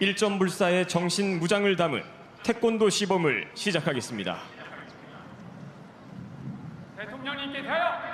일점 불사의 정신 무장을 담은 태권도 시범을 시작하겠습니다. 대통령님께 대하여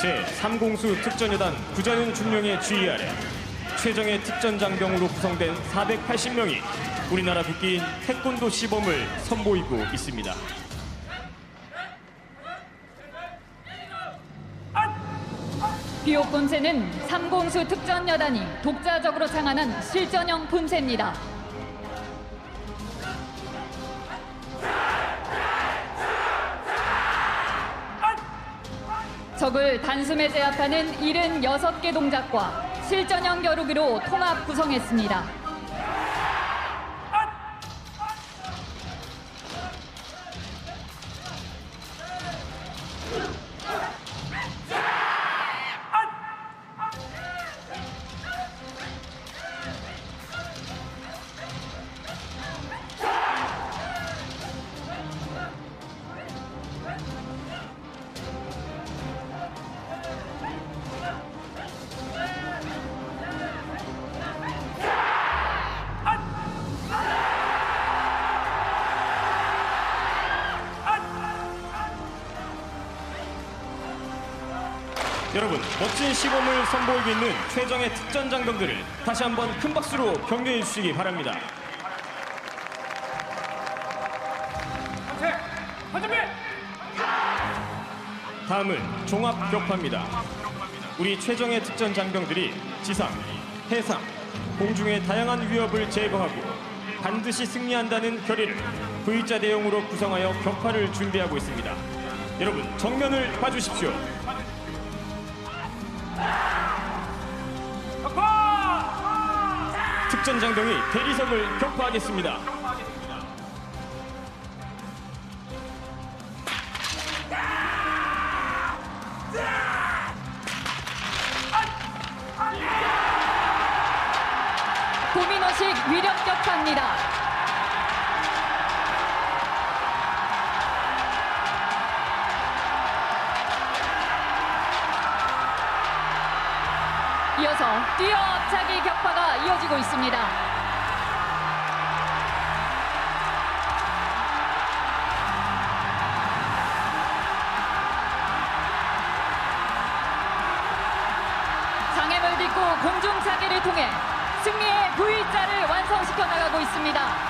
제 3공수 특전여단 구자윤 중령의 주의 아래 최정예 특전 장병으로 구성된 480명이 우리나라 국기인 태권도 시범을 선보이고 있습니다. 비옥 본체는 삼공수 특전 여단이 독자적으로 창안한 실전형 분체입니다. 적을 단숨에 제압하는 76개 동작과 실전형 겨루기로 통합 구성했습니다. 여러분 멋진 시범을 선보이고 있는 최정예 특전 장병들을 다시 한번 큰 박수로 격려해 주시기 바랍니다. 다음은 종합 격파입니다. 우리 최정예 특전 장병들이 지상, 해상, 공중의 다양한 위협을 제거하고 반드시 승리한다는 결의를 V자 대형으로 구성하여 격파를 준비하고 있습니다. 여러분 정면을 봐주십시오. 격파! 특전 장병이 대리석을 격파하겠습니다. 도미노식 위력 격파입니다. 이어서 뛰어차기 격파가 이어지고 있습니다. 장애물 딛고 공중차기를 통해 승리의 V자를 완성시켜 나가고 있습니다.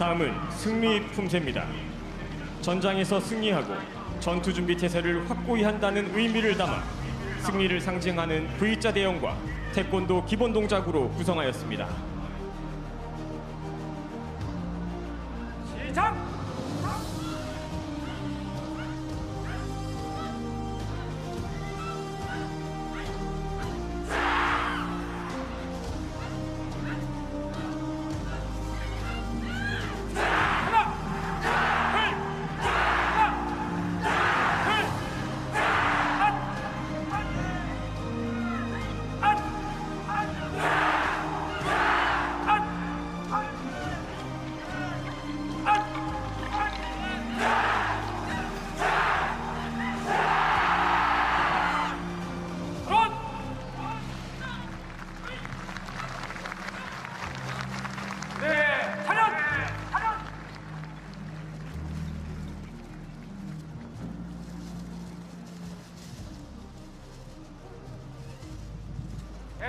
다음은 승리 품새입니다. 전장에서 승리하고 전투 준비 태세를 확고히 한다는 의미를 담아 승리를 상징하는 V자 대형과 태권도 기본 동작으로 구성하였습니다. 시작!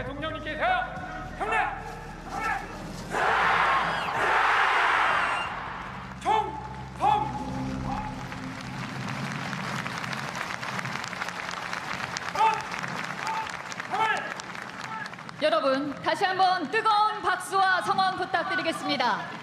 대통령님께서 경례! 여러분 다시 한번 뜨거운 박수와 성원 부탁드리겠습니다.